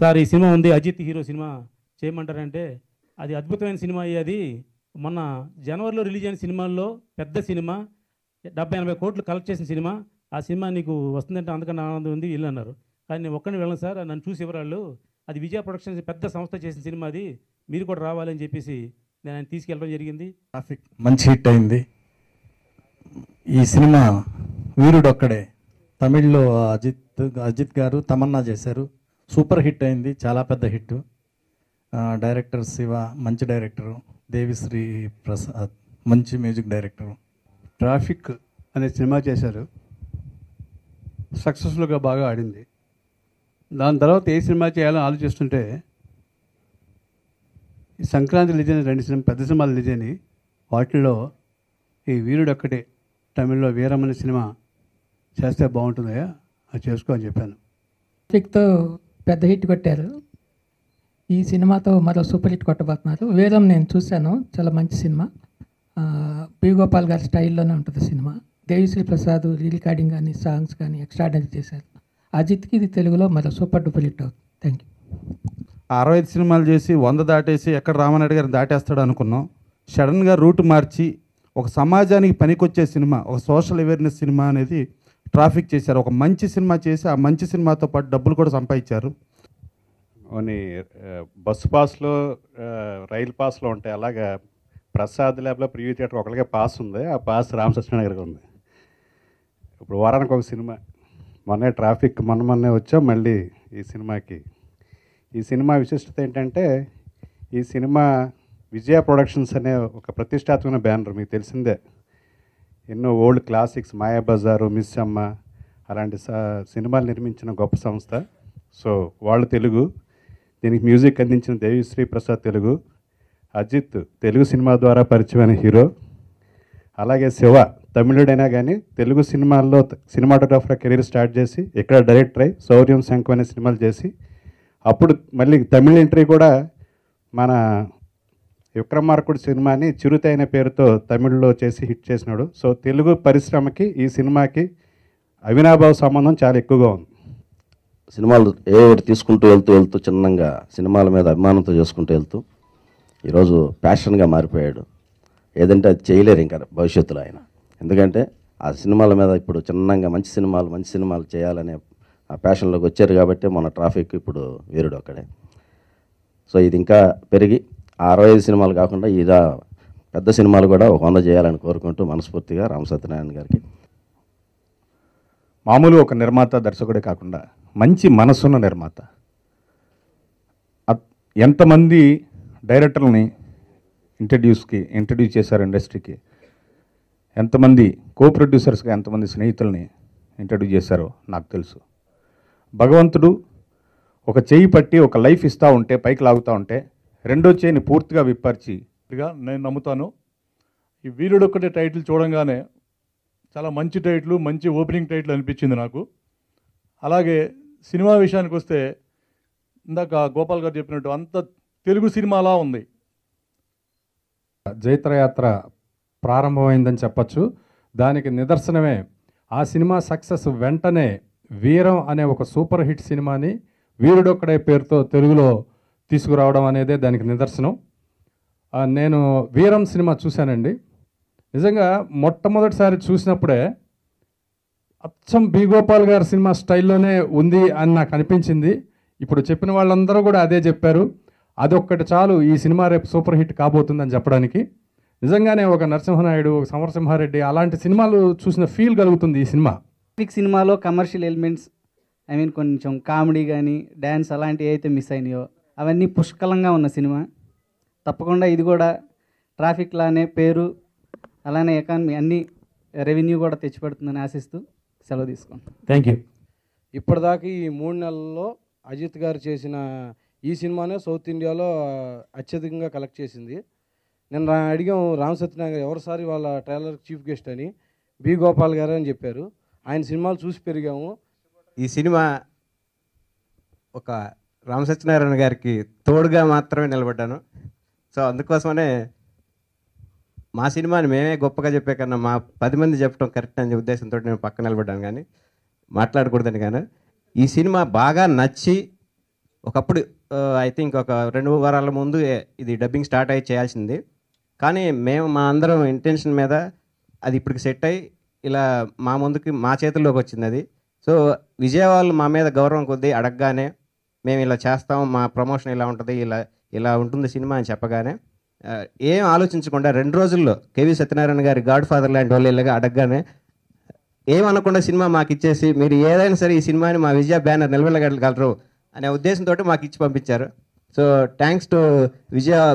Sir ఈ cinema ఉంది Ajit hero cinema. చేయమంటారంటే అది అద్భుతమైన సినిమా అది. మొన్న జనవరిలో రిలీజ్ అయిన సినిమాల్లో పెద్ద సినిమా డెబ్బై ఎనభై కోట్లు కలెక్ట్ చేసిన సినిమా. ఆ సినిమా నీకు వస్తుందంటే అందుకని ఆనందం ఉంది వీళ్ళు అన్నారు. కానీ నేను ఒక్కడిని వెళ్ళను సార్ నన్ను చూసి ఎవరాళ్ళు అది విజయ ప్రొడక్షన్స్ పెద్ద సంస్థ చేసిన సినిమా అది. మీరు కూడా రావాలని చెప్పేసి నేను ఆయన తీసుకెళ్ళడం జరిగింది. ట్రాఫిక్ మంచి హిట్ అయింది. ఈ సినిమా వీరుడు ఒక్కడే తమిళ్ళో అజిత్ అజిత్ గారు తమన్నా చేశారు. సూపర్ హిట్ అయింది చాలా పెద్ద హిట్. డైరెక్టర్ శివ మంచి డైరెక్టరు. దేవిశ్రీ ప్రసాద్ మంచి మ్యూజిక్ డైరెక్టరు. ట్రాఫిక్ అనే సినిమా చేశారు. సక్సెస్ఫుల్గా బాగా ఆడింది. దాని తర్వాత ఏ సినిమా చేయాలో ఆలోచిస్తుంటే ఈ సంక్రాంతి రిలీజ్ అయిన రెండు సినిమా పెద్ద సినిమాలు రిలీజ్ అయినాయి వాటిల్లో ఈ వీరుడు ఒక్కటే తమిళ్ళో వీరమని సినిమా చేస్తే బాగుంటుందయ్యా అది చేసుకో అని చెప్పాను. ట్రాఫిక్తో పెద్ద హిట్ కొట్టారు. ఈ సినిమాతో మరో సూపర్ హిట్ కొట్టబోతున్నారు. వేరం నేను చూశాను. చాలా మంచి సినిమా. ఆ, పి. గోపాల్ గారి స్టైల్లోనే ఉంటుంది సినిమా. దేవిశ్రీ ప్రసాద్ రికార్డింగ్ కానీ సాంగ్స్ కానీ ఎక్స్ట్రాడనరీ చేశారు. అజిత్కి ఇది తెలుగులో మరో సూపర్ డూపర్ హిట్ అవుతుంది. Thank you. అరవై ఐదు సినిమాలు చేసి వంద దాటేసి ఎక్కడ రామనాయుడు గారిని దాటేస్తాడు అనుకున్నాం. సడన్గా రూట్ మార్చి ఒక సమాజానికి పనికొచ్చే సినిమా ఒక సోషల్ అవేర్నెస్ సినిమా అనేది ట్రాఫిక్ చేశారు. ఒక మంచి సినిమా చేసి ఆ మంచి సినిమాతో పాటు డబ్బులు కూడా సంపాదించారు. ఓనీ బస్సు పాస్లో రైలు పాస్లో ఉంటాయి అలాగా ప్రసాద్ ల్యాబ్లో ప్రివ్యూ థియేటర్ ఒకరికే పాస్ ఉంది. ఆ పాస్ రామకృష్ణ గారికి ఉంది. ఇప్పుడు వారానికి ఒక సినిమా. మొన్నే ట్రాఫిక్ మొన్న మొన్నే వచ్చాం మళ్ళీ ఈ సినిమాకి. ఈ సినిమా విశిష్టత ఏంటంటే ఈ సినిమా విజయ ప్రొడక్షన్స్ అనే ఒక ప్రతిష్టాత్మక బ్యానర్ మీకు తెలిసిందే. ఎన్నో ఓల్డ్ క్లాసిక్స్ మాయాబజారు మిస్ అమ్మ అలాంటి సినిమాలు నిర్మించిన గొప్ప సంస్థ. సో వాళ్ళు తెలుగు. దీనికి మ్యూజిక్ అందించిన దేవిశ్రీ ప్రసాద్ తెలుగు. అజిత్ తెలుగు సినిమా ద్వారా పరిచయమైన హీరో. అలాగే శివ తమిళుడైనా కానీ తెలుగు సినిమాల్లో సినిమాటోగ్రాఫర్ కెరీర్ స్టార్ట్ చేసి ఇక్కడ డైరెక్టర్ అయి శౌర్యం శంఖం అనే సినిమాలు చేసి అప్పుడు మళ్ళీ తమిళ ఎంట్రీ కూడా మన విక్రమార్కుడు సినిమాని చిరుత అనే పేరుతో తమిళ్ళో చేసి హిట్ చేసినాడు. సో తెలుగు పరిశ్రమకి ఈ సినిమాకి అవినాభావ సంబంధం చాలా ఎక్కువగా ఉంది. సినిమాలు ఏ తీసుకుంటూ వెళ్తూ వెళ్తూ చిన్నంగా సినిమాల మీద అభిమానంతో చేసుకుంటూ వెళ్తూ ఈరోజు ప్యాషన్గా మారిపోయాడు. ఏదంటే అది చేయలేరు ఇంకా భవిష్యత్తులో ఆయన. ఎందుకంటే ఆ సినిమాల మీద ఇప్పుడు చిన్నంగా మంచి సినిమాలు మంచి సినిమాలు చేయాలనే ఆ ప్యాషన్లోకి వచ్చారు కాబట్టి మన ట్రాఫిక్ ఇప్పుడు వీరుడు అక్కడే. సో ఇది ఇంకా పెరిగి అరవై ఐదు సినిమాలు కాకుండా ఇదా పెద్ద సినిమాలు కూడా ఒక వంద చేయాలని కోరుకుంటూ మనస్ఫూర్తిగా రామ సత్యనారాయణ గారికి. మామూలు ఒక నిర్మాత దర్శకుడే కాకుండా మంచి మనసున్న నిర్మాత. ఎంతమంది డైరెక్టర్లని ఇంట్రడ్యూస్కి ఇంట్రడ్యూస్ చేశారు ఇండస్ట్రీకి ఎంతమంది కో ప్రొడ్యూసర్స్గా ఎంతమంది స్నేహితుల్ని ఇంట్రడ్యూస్ చేశారో నాకు తెలుసు. భగవంతుడు ఒక చేయి పట్టి ఒక లైఫ్ ఇస్తూ ఉంటే పైకి లాగుతూ ఉంటే రెండో చేయిని పూర్తిగా విప్పర్చి. గా నేను నమ్ముతాను. ఈ వీరుడు ఒక్కటే టైటిల్ చూడంగానే చాలా మంచి టైటిల్ మంచి ఓపెనింగ్ టైటిల్ అనిపించింది నాకు. అలాగే సినిమా విషయానికి వస్తే ఇందాక గోపాల్ గారు చెప్పినట్టు అంత తెలుగు సినిమాలా ఉంది. జైత్రయాత్ర ప్రారంభమైందని చెప్పచ్చు. దానికి నిదర్శనమే ఆ సినిమా సక్సెస్ వెంటనే వీరం అనే ఒక సూపర్ హిట్ సినిమాని వీరుడొక్కడే పేరుతో తెలుగులో తీసుకురావడం అనేదే దానికి నిదర్శనం. నేను వీరం సినిమా చూశానండి. నిజంగా మొట్టమొదటిసారి చూసినప్పుడే అచ్చం బి గోపాల్ గారి సినిమా స్టైల్లోనే ఉంది అని నాకు అనిపించింది. ఇప్పుడు చెప్పిన వాళ్ళందరూ కూడా అదే చెప్పారు. అదొక్కటి చాలు ఈ సినిమా రేపు సూపర్ హిట్ కాబోతుందని చెప్పడానికి. నిజంగానే ఒక నరసింహనాయుడు ఒక సమరసింహారెడ్డి అలాంటి సినిమాలు చూసిన ఫీల్ కలుగుతుంది ఈ సినిమా. సినిమాలో కమర్షియల్ ఎలిమెంట్స్ ఐ మీన్ కొంచెం కామెడీ కానీ డ్యాన్స్ అలాంటివి అయితే మిస్ అయినాయో అవన్నీ పుష్కలంగా ఉన్న సినిమా. తప్పకుండా ఇది కూడా ట్రాఫిక్ లానే పేరు అలానే ఎకానమీ అన్ని రెవెన్యూ కూడా తెచ్చిపెడుతుందని ఆశిస్తూ సెలవు తీసుకుంటాం థ్యాంక్ యూ ఇప్పటిదాకా ఈ మూడు నెలల్లో అజిత్ గారు చేసిన ఈ సినిమానే సౌత్ ఇండియాలో అత్యధికంగా కలెక్ట్ చేసింది. నేను రా- అడిగాం రామ్ సత్యనారాయణ గారు ఎవరు సార్ వాళ్ళ ట్రైలర్ చీఫ్ గెస్ట్ అని? బి. గోపాల్ గారు అని చెప్పారు. ఆయన సినిమాలు చూసి పెరిగాము. ఈ సినిమా ఒక రామ సత్యనారాయణ గారికి తోడుగా మాత్రమే నిలబడ్డాను. సో అందుకోసమనే మా సినిమాని మేమే గొప్పగా చెప్పే కన్నా మా పది మంది చెప్పడం కరెక్ట్ అనే ఉద్దేశంతో నేను పక్కన నిలబడ్డాను కానీ మాట్లాడకూడదని కానీ ఈ సినిమా బాగా నచ్చి ఒకప్పుడు ఐ థింక్ ఒక రెండు వారాల ముందు ఇది డబ్బింగ్ స్టార్ట్ అయ్యి చేయాల్సింది. కానీ మేము మా అందరం ఇంటెన్షన్ మీద అది ఇప్పటికి సెట్ అయ్యి ఇలా మా ముందుకి మా చేతుల్లోకి వచ్చింది అది. సో విజయవాళ్ళు మా మీద గౌరవం కొద్దీ అడగగానే మేము ఇలా చేస్తాం మా ప్రమోషన్ ఇలా ఉంటుంది ఇలా ఇలా ఉంటుంది సినిమా అని చెప్పగానే ఏం ఆలోచించకుండా రెండు రోజుల్లో కేవీ సత్యనారాయణ గారి గాడ్ ఫాదర్ లాంటి వాళ్ళు ఇలాగా అడగగానే ఏమనకుండా సినిమా మాకు ఇచ్చేసి మీరు ఏదైనా సరే ఈ సినిమాని మా విజయ బ్యానర్ నిలబెట్టగలరు అనే ఉద్దేశంతో మాకు ఇచ్చి పంపించారు. So thanks to Vijaya